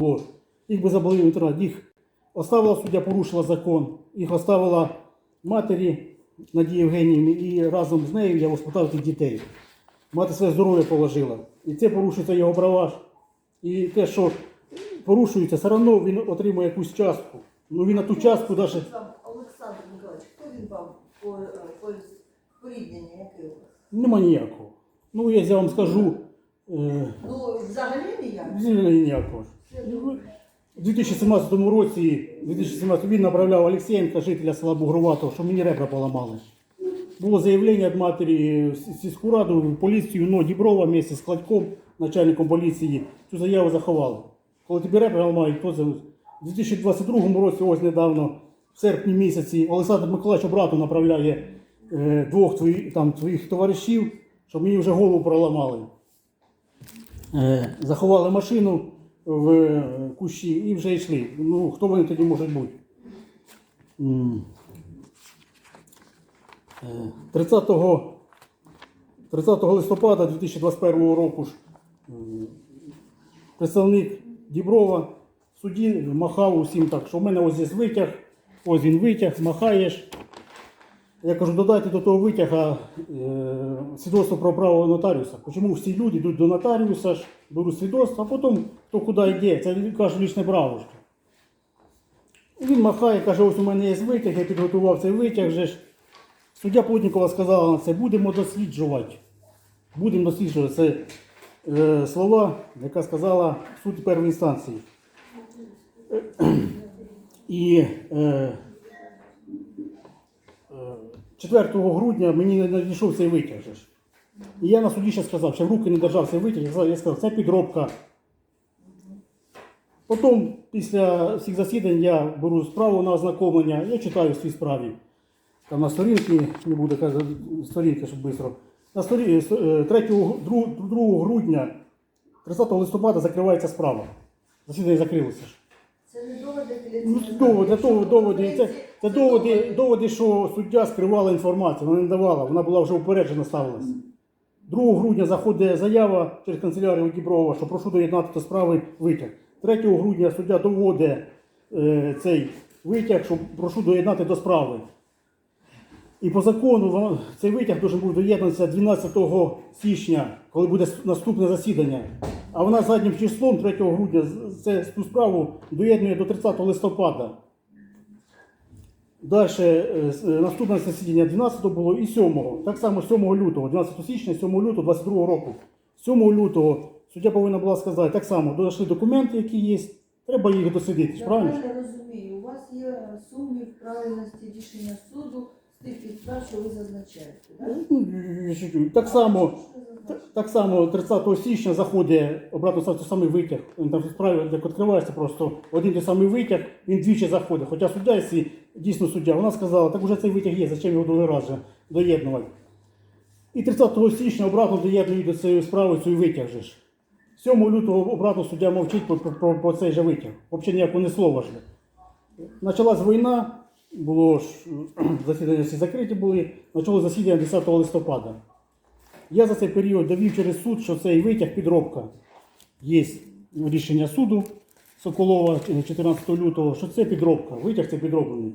було. Їх би забрали в інтернат. Їх оставила суддя, порушила закон. Їх оставила матері Надії Євгенівні і разом з нею я воспитав тих дітей. Мати своє здоров'я положила. І це порушується його права. І те, що порушується, все одно він отримує якусь частку. Ну він на ту частку навіть. Олександр Миколаївич, хто він вам по, е, по який у вас? Нема ніякого. Ну, я вам скажу, е, Ну, взагалі ніяк. взагалі ніякого. У 2017 році 2017 він направляв Олексієнка, жителя села Бугроватого, що мені ребра поламали. Було заявлення від матері в сільську раду, в поліцію, но Діброва вместе з Кладьком, начальником поліції, цю заяву заховали. Коли тобі ребра ламають, то це у 2022 році, ось недавно, в серпні місяці, Олександр Миколаївич брату направляє е, двох твої, там, твоїх товаришів, щоб мені вже голову проламали. Е, заховали машину в е, кущі і вже йшли. Ну, хто вони тоді можуть бути? Е, 30, 30 листопада 2021 року ж представник Діброва в суді махав усім так, що в мене ось є витяг, ось він витяг, махаєш. Я кажу, додайте до того витяга е, свідоцтво про право нотаріуса. Чому всі люди йдуть до нотаріуса, ж, беруть свідоцтво, а потім хто куди йде, це каже лічне право. ж. Він махає, каже, ось у мене є витяг, я підготував цей витяг. Же ж. Суддя Плотнікова сказала на це, будемо досліджувати. Будемо досліджувати. Це е, слова, яка сказала суд першої інстанції. І е, 4 грудня мені надійшов цей витяг. І я на суді ще сказав, що в руки не держав цей витяг, я сказав- це підробка. Потім, після всіх засідань, я беру справу на ознакомлення, я читаю в цій справі. Там на сторінці, не буде сторінки, щоб швидко. На сторі, 3, 2 грудня, 30 листопада закривається справа. Засідання закрилося ж. Це не доводи Ну, доводи, доводи, доводи. Це, це доводи, доводи, що суддя скривала інформацію, вона не давала, вона була вже упереджена ставилася. 2 грудня заходить заява через канцелярію Діброва, що прошу доєднати до справи витяг. 3 грудня суддя доводить е, цей витяг, що прошу доєднати до справи. І по закону цей витяг був доєднатися 12 січня, коли буде наступне засідання. А вона заднім числом 3 грудня це, цю справу доєднує до 30 листопада. Далі е, е, наступне засідання 12 було і 7. Так само 7 лютого, 12 січня, 7 лютого 22 року. 7 лютого суддя повинна була сказати, так само дійшли документи, які є, треба їх дослідити. Я Правильно? розумію, у вас є сумнів правильності рішення суду з тих підстав, що ви зазначаєте, так? Ну. Так само. Так, само 30 січня заходить обратно той самий витяг. Він там справі як відкривається просто один той самий витяг, він двічі заходить. Хоча суддя, якщо дійсно суддя, вона сказала, так уже цей витяг є, зачем його другий раз доєднувати. І 30 січня обратно доєднують до цієї справи цей витяг же ж. 7 лютого обратно суддя мовчить про, про, про, про цей же витяг. Взагалі ніякого не слова ж. Почалась війна, було ж засідання всі закриті були, почало засідання 10 листопада. Я за цей період довів через суд, що цей витяг підробка. Є рішення суду Соколова 14 лютого, що це підробка, витяг це підроблений.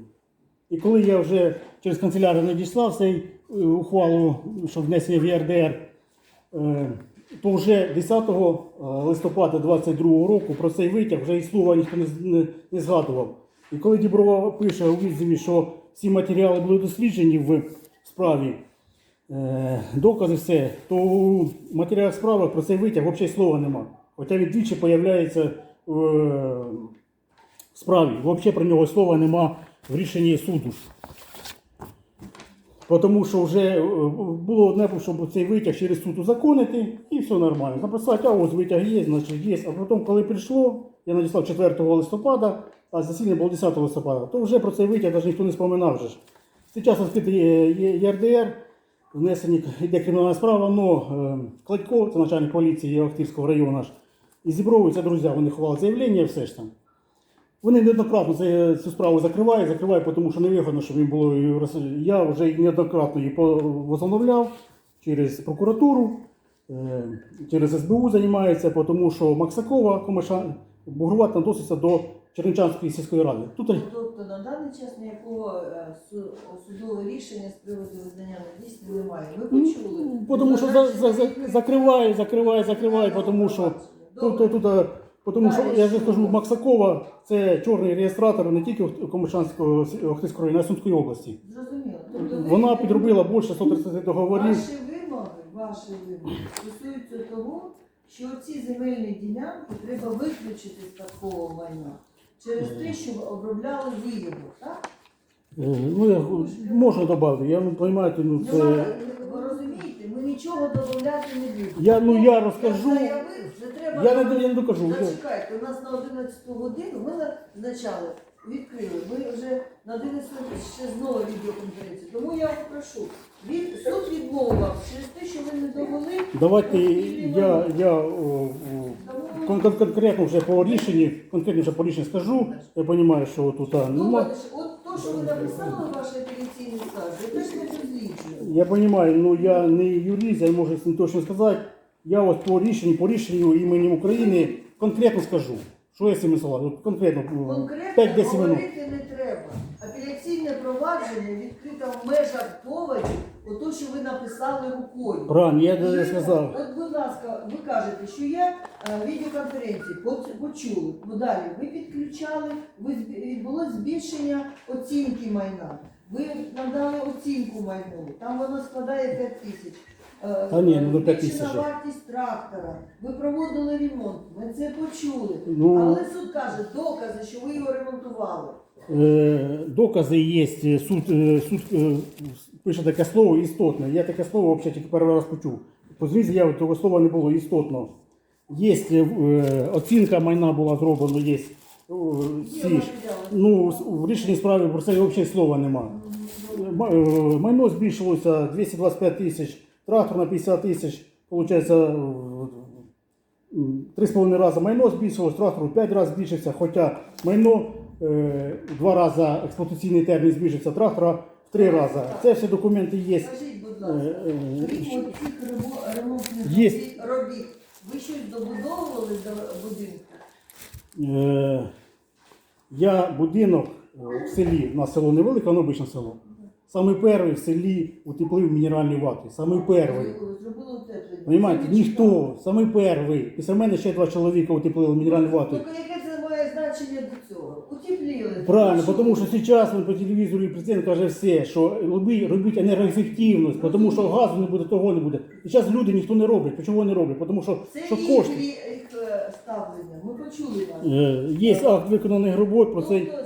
І коли я вже через канцелярію надіслав цей е, ухвалу, що внесення в ЄРДР, е, то вже 10 листопада 22 року про цей витяг вже і слова ніхто не, згадував. І коли Діброва пише у відзиві, що всі матеріали були досліджені в справі, е, докази все, то у матеріалах справи про цей витяг взагалі слова нема. Хоча він двічі з'являється в е, справі. Взагалі про нього слова нема в рішенні суду. Тому що вже е, було одне, щоб цей витяг через суд узаконити, і все нормально. Написати, а ось витяг є, значить є. А потім, коли прийшло, я надіслав 4 листопада, а засідання було 10 листопада, то вже про цей витяг навіть ніхто не споминав. Зараз відкритий ЄРДР, внесені йде кримінальна справа, але Кладько, це начальник поліції Охтирського району, ж, і Зібровий, друзі, вони ховали заявлення, все ж там. Вони неоднократно цю справу закривають, закривають, тому що невигодно, щоб їм було. Я вже неоднократно її возобновляв через прокуратуру, е, через СБУ займається, тому що Максакова, Комиша, бугрувати відноситься до Черничанської сільської ради. Тут Тобто на даний час ніякого е, су- судового рішення з приводу визнання недійсним немає. Ви почули? Ну, тому що за, за, за, закриває, закриває, закриває, тому що тут, тут, тут, е, тому що я вже скажу, Максакова це чорний реєстратор не тільки Комишанського Охтирського району, а й Сумської області. Зрозуміло. Тобто ви- Вона підробила більше 130 договорів. Ваші вимоги, ваші вимоги стосуються того, що ці земельні ділянки треба виключити з такого майна через те, що обробляли вияву, так? Ну, я можна додати. Я ну, розумієте, ну Ну, це. ви розумієте, ми нічого додавати не будемо. Я ну я розкажу. Я заявив, вже треба Я не, я не докажу. Зачекайте, у нас на 11 годину ми назначали, відкрили. Ми вже на 11 ще знову відеоконференцію. Тому я вас прошу. Він суд відмовив через те, що ви не довели. Давайте я, я о, о, кон- кон- конкретно вже по рішенні, конкретно вже по рішенню скажу. Я розумію, що тут а, ну, ма- що от то, що ви написали в вашій апеляційній скарзі, теж не досліджує. я розумію, ну я не юрист, я можу не точно сказати. Я ось по рішенню, по рішенню імені України конкретно скажу. Що я з цим сказав? От конкретно Конкретно 5-10 минут. говорити не треба. Апеляційне провадження відкрите в межах доводів, ото, що ви написали рукою. Правильно, я І сказав. От, будь ласка, ви кажете, що є е, відеоконференції, поч- почули. Ну далі, ви підключали, ви зб- відбулось збільшення оцінки майна. Ви надали оцінку майну, там воно складає 5 тисяч. Е, Та ні, ну, до 5 збільшена тисяч. вартість трактора. Ви проводили ремонт, ми це почули. Ну. Але суд каже, докази, що ви його ремонтували. Е, Докази є, суд, е, суд е, пише таке слово істотне. Я таке слово взагалі тільки перший раз почув. По змі заяви того слова не було істотно. Є е, оцінка майна була зроблена, є. е, Є ці ж. матеріали. Ну, с- в рішенні справи про це взагалі слова нема. Ма- е, Майно збільшилося 225 тисяч, трактор на 50 тисяч, виходить, три з половиною рази майно збільшилось, трактор в 5 разів збільшився, хоча майно е, в два рази експлуатаційний термін збільшився, трактора в три рази. Це всі документи є. Скажіть, будь Е, ласка, е, крім цих ремонтних робіт- ви щось добудовували до будинку? Е, Я будинок е, в селі, у нас село невелике, воно обичне село. Саме перший в селі утеплив мінеральні вати. Саме перший. Зробили утеплення. Не ніхто, саме перший. Після мене ще два чоловіка утеплили мінеральні цікаво. вати. Тільки яке це має значення до цього? Утеплили. Правильно, Ну, тому що зараз він по телевізору і президент каже все, що робіть, робіть енергоефективність, тому що газу не буде, того не буде. І зараз люди ніхто не робить. Чого не роблять? Тому що, Це що їх, кошти. їх е, ставлення. Ми почули вас. Е, Є акт виконаних робот про цей. Тобто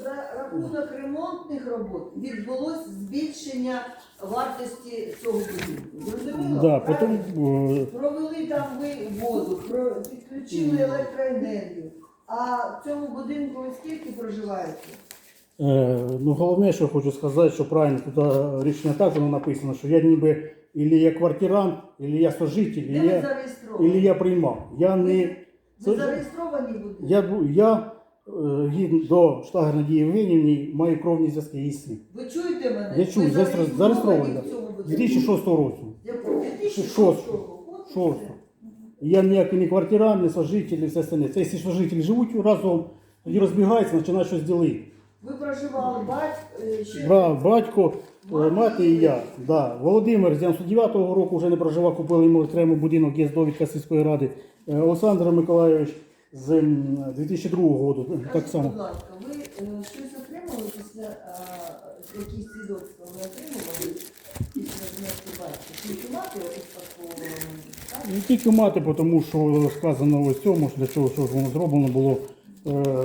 рахунок ремонтних робот відбулось збільшення вартості цього будинку. Зрозуміло? Да, потім, е, Провели там ви воду, про- підключили електроенергію. А в цьому будинку ви скільки проживаєте? Е, ну, головне, що хочу сказати, що правильно тут е, рішення так воно написано, що я ніби ілі я квартирант, ілі я сожитель, Де ілі ви я, зареєстровані? ілі я приймав. Я не. Ви зареєстровані будинку? Я, бу- я гідно до Штагер Надії Євгенівні маю кровні зв'язки цим. Ви чуєте мене? Я чую, Ви зареєстро- зареєстрований. в цьому будинку? 2006 року. Якого? 2006 Шостого. року. От і Шостого. все. Я ніякий не квартирант, не сожитель, і все остальне. Це якщо сожителі живуть разом, тоді розбігаються, починають щось ділити. Ви проживали батько, е, ще Брат, батько, е, мати і я. Да. Володимир з 99-го року вже не проживав, купили йому окремий будинок, є довідка сільської ради. Е, Олександр Миколайович з 2002 року, так само. Будь ласка, ви е, щось отримали після е, якісь свідоцтва ви отримували після смерті батька? Тільки мати так? Не тільки мати, тому що сказано ось цьому, що для чого що ж воно зроблено було, е,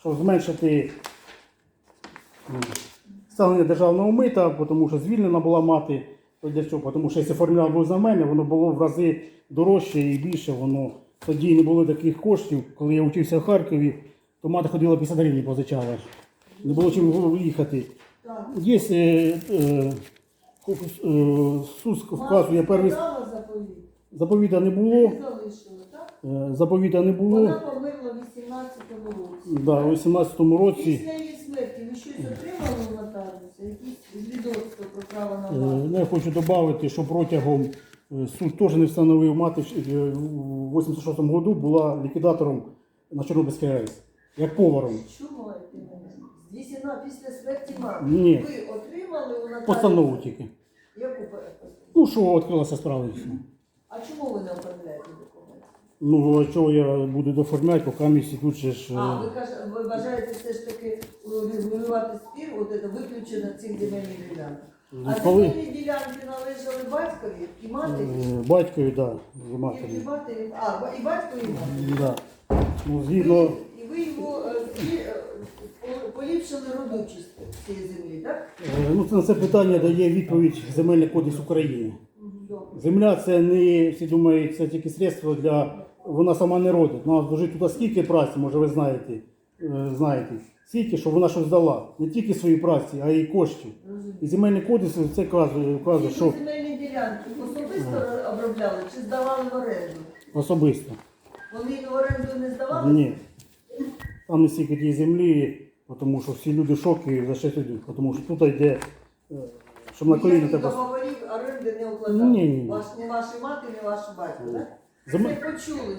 щоб зменшити м, ставлення державного мита, тому що звільнена була мати. Для чого? Тому що якщо формуляр був за мене, воно було в рази дорожче і більше. Воно тоді не було таких коштів. Коли я вчився в Харкові, то мати ходила 50 гривень позичала. Не було чим їхати. Так. Є е, е, е, СУС вказує Мати первий складала заповіт? заповіта не було. Е, Заповіта не було. Вона померла в 18-му році. Да, у 18-му році. Після її смерті ви щось отримали у нотаріуса? Якісь свідоцтва про право на Е, власність? ну, Я хочу додати, що протягом суд теж не встановив мати в 86-му году була ліквідатором на Чорнобильській АЕС, як поваром. Що маєте на увазі? З 18 після смерті мами. Ні. Ви отримали у Наталі? Постанову тільки. Яку постанову? Ну, що відкрилася справа. і все. А чому ви не оформляєте документи? Ну, а чого я буду доформляти, поки місці тут же ж. е, А, ви, каже- ви бажаєте все ж таки регулювати спір, от це виключено цих земельних ділянок. Ну, А коли? земельні ділянки належали батькові і матері? е, Батькові, так, да, І, матері. матері, а, ба- і батькові і матері. Да. Ну, згідно. І ви його е, зі- е, по- поліпшили родючість цієї землі, так? Е, Ну, це на це питання дає відповідь Земельний кодекс України. Добре. Земля це не всі думають, це тільки средство для. Вона сама не родить. Вона вложить туди скільки праці, може ви знаєте, е, знаєте, стільки, що вона щось дала. Не тільки свої праці, а й коштів. І земельний кодекс це вказує, вказує Ці що земельні ділянки особисто обробляли чи здавали в оренду? особисто. Вони в оренду не здавали? Ні. Там не стільки тієї землі, тому що всі люди в шокі за 6 людей. Тому що тут йде, е, щоб на коліна Ніяких тебе. договорів оренди не укладали? Ні, ні, ні. Ваш, не ваші мати, не ваш батько, так? Зем-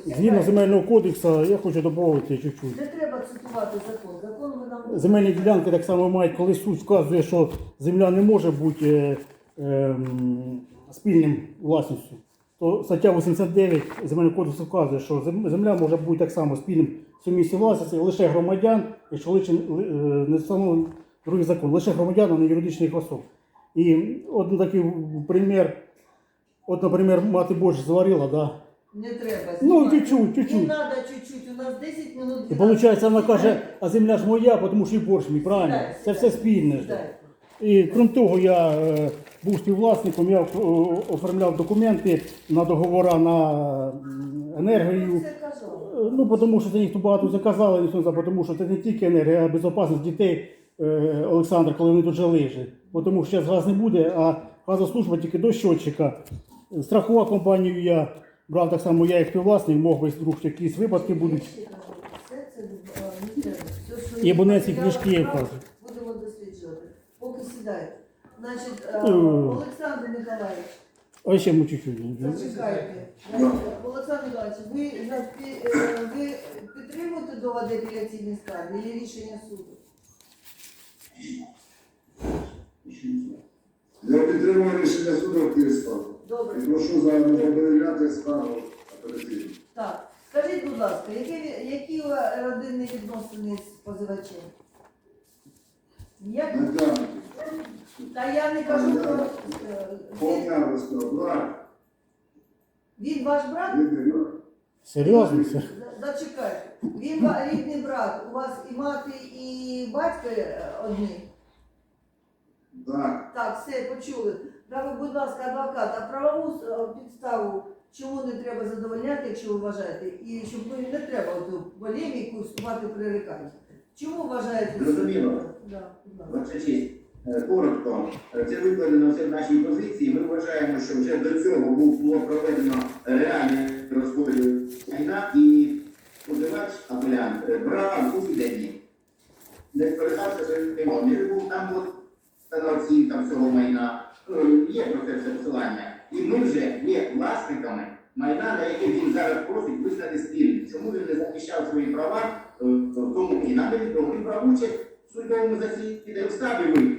Це. Згідно земельного кодексу, я хочу додати чуть-чуть. Не треба цитувати закон. Закон ви нам Земельні ділянки так само мають, коли суд вказує, що земля не може бути е, ем, спільним власністю. То стаття 89 Земельного кодексу вказує, що земля може бути так само спільним сумісті власності лише громадян, якщо лише, е, не встановлений другий закон, лише громадян, а не юридичних особ. І от такий примір, от, наприклад, мати Божа зварила, да? Не треба. ну знімати. чуть-чуть, Не чуть-чуть. треба чуть-чуть, у нас 10 минут. І виходить, вона каже, а земля ж моя, тому що і борщ мій, правильно? Сідайте, Це все спільне. ж. І крім того, я е, був співвласником, я оформляв документи на договори на м, енергію. Це. Е, Ну, тому що це ніхто багато заказали, не тому що це не тільки енергія, а безпечність дітей е, Олександра, коли вони тут жили. ж. Бо Тому що зараз газ не буде, а газослужба тільки до щотчика. Страхова компанію я брав так само, я як співвласник, мог би вдруг якісь випадки будуть. Ще Все це не треба. Все, що І в матеріалах книжки кажуть. Будемо досліджувати. Поки сідайте. Значить, е, Е. Олександр Миколаївич, А ще ми чуть-чуть. зачекайте. Значить, Олександр Миколаївич, ви, за пі- е, ви підтримуєте доводи апеляційної скарги і рішення суду? Я підтримую рішення суду Київського. Добре. Прошу задовольняти справу апеляційну. Так. Скажіть, будь ласка, які, які у вас родинні відносини з позивачем? Як? Та я не кажу про... е, Він, Брат. він ваш брат? Рідний брат. Серйозно? це? За- Зачекайте. Він ва- рідний брат. У вас і мати, і батько е, одні. Так. Так, все, почули. Право, будь ласка, адвокат, а правову е, підставу, чому не треба задовольняти, якщо ви вважаєте, і щоб ви не треба ту полеміку вступати в пререкання. Чому вважаєте? Зрозуміло. Да. Ваша честь, е, коротко, е, це викладено все в нашій позиції. Ми вважаємо, що вже до цього було проведено реальний розподіл майна і подавач апелянт брав у відданні. Не своїм правом. Він був там от становці там всього майна. Е, Є про це все посилання. І ми вже є власниками майна, на яке він зараз просить визнати спільним. Чому він не захищав свої права е, в тому і нам невідомо. Він брав участь в судовому засіданні в штабі ви.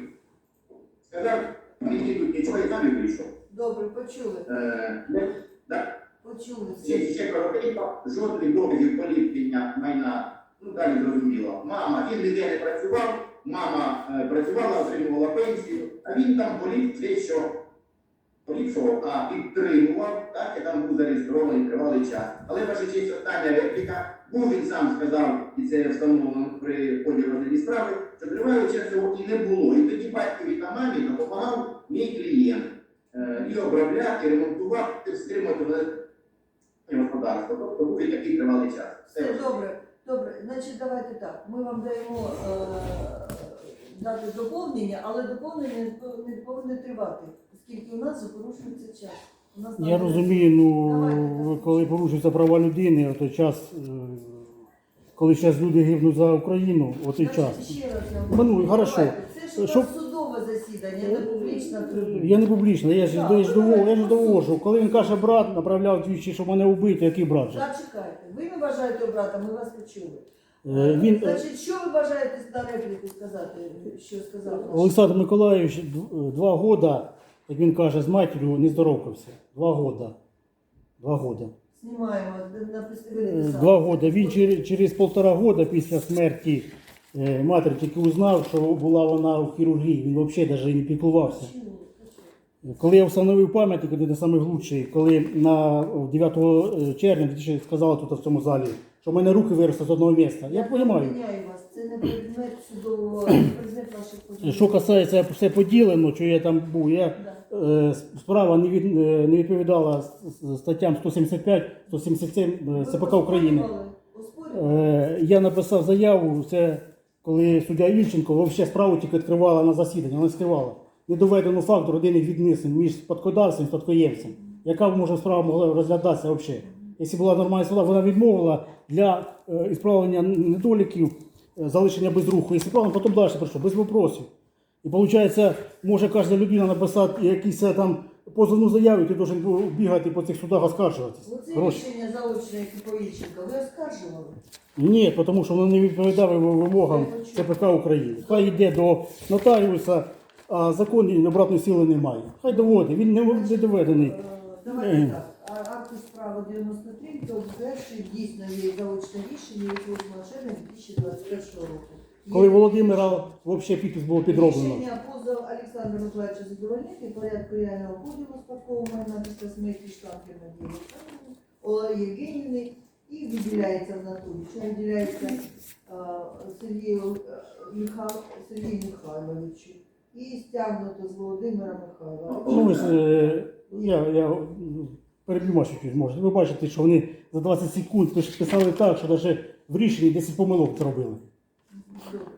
Сказав, мені тут нічого і там і вийшов. Добре, почули. Е, не- да. Почули. Ще, ще коротенько, жодних доказів поліпшення майна, ну далі зрозуміло. Мама, він ніде не працював, мама е, працювала, отримувала пенсію, а він там поліп те, що поліпшував, а підтримував, так, і там був зареєстрований тривалий час. Але ваша честь, остання репліка, був він сам сказав, і це встановлено при ході розгляді справи, що тривалий час цього і не було. І тоді батькові та мамі допомагав мій клієнт. Е, І обробляти, і ремонтувати, стримувати господарство. Тобто був і такий тривалий час. Все добре, добре. Значить, давайте так. Ми вам даємо е, дати доповнення, але доповнення не пов- не повинне тривати, оскільки у нас порушується час. У нас Я там- розумію, ну Давайте. коли порушуються права людини, то час, е, коли зараз люди гибнуть за Україну, от і Значить, час. Ще раз я вам Ну, хорошо. Давайте. Це ж у Щоб- нас. Засідання, це публічна трибуна. Я не публічно, я ж, я ж, довожу, я ж довожу. Коли він каже, брат направляв двічі, щоб мене вбити, який брат же? Зачекайте, ви не бажаєте брата, ми вас почули. Е, Він, е, Значить, що ви бажаєте на репліку сказати, що сказав наш? Олександр Миколаївич д- два года, як він каже, з матір'ю не здоровкався. Два года. Два года. Знімаємо, написали, Е. Два года. Він через, через полтора года після смерті е, матері тільки узнав, що була вона у хірургії. Він взагалі навіть не піклувався. Коли я встановив пам'ятник, один із найглучший, коли на 9 червня 2000 сказали тут в цьому залі, що в мене руки виросли з одного місця. Я розумію. Це не предмет судового, предмет ваших подій. Що касається все поділено, що я там був, я е, справа не, від, е, не відповідала статтям 175, 177 е, Ви ЦПК України. Е, я написав заяву, це коли суддя Ільченко взагалі справу тільки відкривала на засідання, не скривала. Не доведено факт родинних відносин між спадкодавцем і спадкоємцем. Яка може справа могла розглядатися взагалі? Якщо була нормальна справа, вона відмовила для е, ісправлення недоліків, е, залишення без руху. І справа потім далі прийшло, без вопросів. І виходить, може кожна людина написати якісь е, там позовну заяву, і ти повинен бігати по цих судах оскаржуватися. Оце Гроші. рішення яке по Ільченка, ви оскаржували? Ні, тому що воно не відповідає вимогам ЦПК України. Хай йде до нотаріуса, а закон обратної сили немає. Хай доводить, він не, не доведений. Е, Давайте так. А Акти справи 93, то перший дійсно є заочне рішення від 8 червня 2021 року. Коли Володимира взагалі підпис було підроблено. Рішення позов Олександра Миколаївича задовольнити порядку реального поділу спадкового майна після смерті штатки Надії Олеги Євгенівни і виділяється в натурі. Що виділяється е, Сергію е, Сергію Михайловичу і стягнуто з Володимира Михайловича. Ну, е, я, я м, переб'ю щось може. Ви бачите, що вони за 20 секунд писали так, що навіть в рішенні 10 помилок зробили.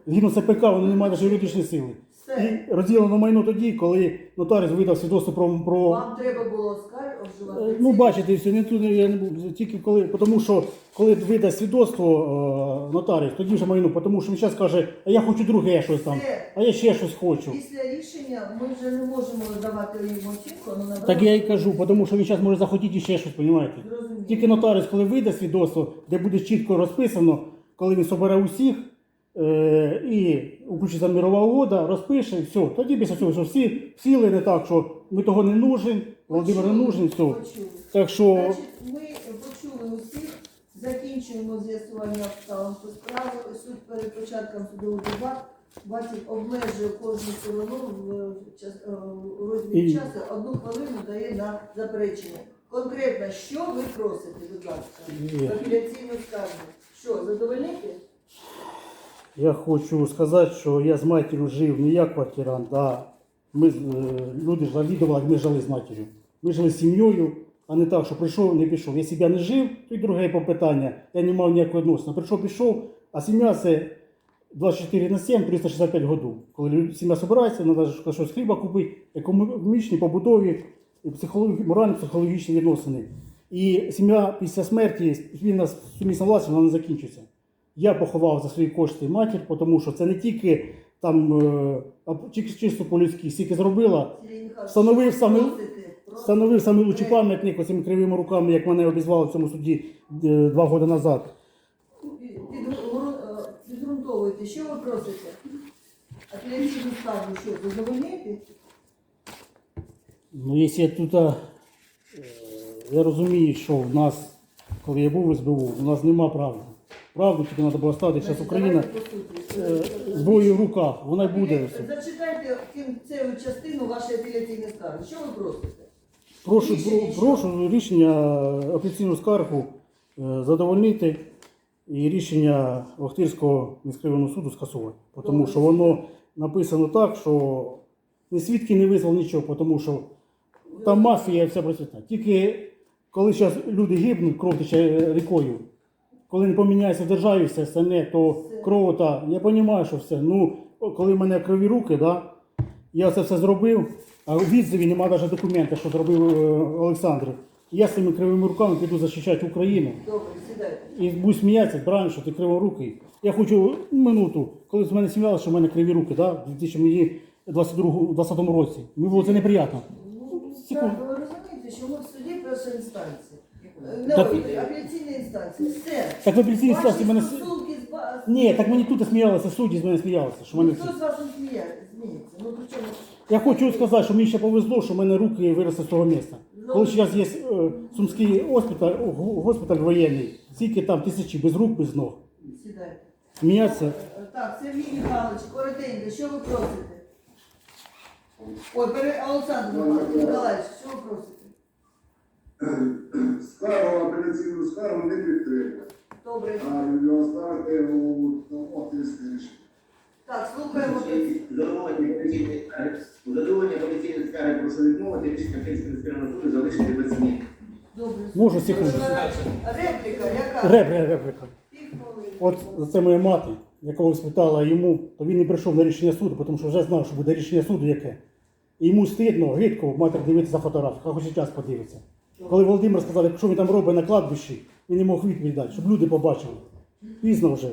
Згідно ЦПК, вони не мають навіть юридичної сили. Все. І розділено майно тоді, коли нотаріус видав свідоцтво про, про Вам треба було оскаржувати. Е, Ну, бачите, все, не тут я не був, тільки коли, тому що коли видасть свідоцтво е, нотаріус, тоді вже майно, тому що він зараз каже, а я хочу друге щось там, Все. а я ще щось хочу. Після рішення ми вже не можемо давати їм оцінку, але надавати. Так я і кажу, тому що він зараз може захотіти ще щось, розумієте? Зрозуміло. Тільки нотаріус, коли вийде свідоцтво, де буде чітко розписано, коли він собере усіх е, і включиться мирова угода, розпише, все. Тоді після цього, що всі сіли не так, що ми того не нужен, Володимир не нужен, все. Почули. Так що Значить, ми почули усіх, закінчуємо з'ясування обставин по справі. Суд перед початком судового дебат бачить, обмежує кожну сторону в час е, у розмірі І- часу. Одну хвилину дає на заперечення. Конкретно, що ви просите, будь ласка, Ні. апеляційну скаргу? Що, задовольнити? Я хочу сказати, що я з матір'ю жив не як квартирант, а ми, е, люди завідували, як ми жили з матір'ю. Ми жили з сім'єю, а не так, що прийшов, не пішов. Якщо б я не жив, то й друге попитання. Я не мав ніякого відносини. Прийшов, пішов, а сім'я це 24 на 7, 365 годин. Коли сім'я збирається, треба щось хліба купити, економічні, побутові, і психологі, морально-психологічні відносини. І сім'я після смерті, спільна сумісна власність, вона не закінчиться. Я поховав за свої кошти матір, тому що це не тільки там е, тільки чисто по-людськи, скільки зробила. Встановив саме-? Встановив найкращий пам'ятник оцими кривими руками, як мене обізвали в цьому суді е, два роки назад. Під- е, Підґрунтовуйте, що ви просите? А Апеляційну скаргу, що, задовольнити? Ну, якщо я тут, е, я розумію, що в нас, коли я був в СБУ, у нас нема правди. Правду тільки треба було ставити. Зараз Україна давайте по е, суті. в руках, вона й буде. все. Зачитайте кінцеву частину вашої апеляційної скарги. Що ви просите? Прошу, Рішення про- прошу рішення апеляційну скаргу е, задовольнити і рішення Охтирського міськрайонного суду скасувати. Тому що воно написано так, що ні свідки не визвав нічого, тому що там мафія і вся процвітає. Тільки коли зараз люди гибнуть, кров тече рікою. Коли не поміняється в державі все остальне, то кров та. Я розумію, що все. Ну, коли в мене криві руки, да, я це все зробив, а у відзиві немає навіть документа, що зробив е, Олександр. Я з цими кривими руками піду захищати Україну. Добре, сідайте. І будуть сміятися, брань, що ти криворукий. Я хочу минуту, коли з мене сміялися, що в мене криві руки, да? 2000 мені 22 20 році. Мені було це неприємно. Ну, так, ви розумієте, що ми в суді першої інстанції. Е, Так- ой. Все. Так в апеляційній Ваші мене. с- стосунки з ба- з- Ні, так мені тут сміялися, судді з мене сміялися. Що мене... Ніхто з вас не сміє- зміється. Ну, при чому? Я хочу сказати, що мені ще повезло, що в мене руки виросли з того міста. Ну. Коли зараз є е, сумський госпіталь, о, го- госпіталь воєнний, скільки там тисячі без рук, без ног. Сідайте. Сміяться. Е, Так, Сергій Михайлович, коротенько, що ви просите? Ой, пере... Олександр Миколаївич, що ви просите? Скаргу, апеляційну скаргу не підтримує. Добре. А оставити у тому рішення. Так, слухаємо. Задоволення апеляційної скарги, задоволення апеляційної скарги прошу відмовити рішення Київського міського суду залишити без змін. Добре. Можу, секунду. Репліка, яка? Ребра, репліка. От за це моя мати, якого спитала йому, то він не прийшов на рішення суду, тому що вже знав, що буде рішення суду яке. І йому стидно, гидко матір дивитися за фотографію, хай хоч час подивиться. Коли Володимир сказав, що він там робить на кладбищі, він не мог відповідати, щоб люди побачили. Пізно вже.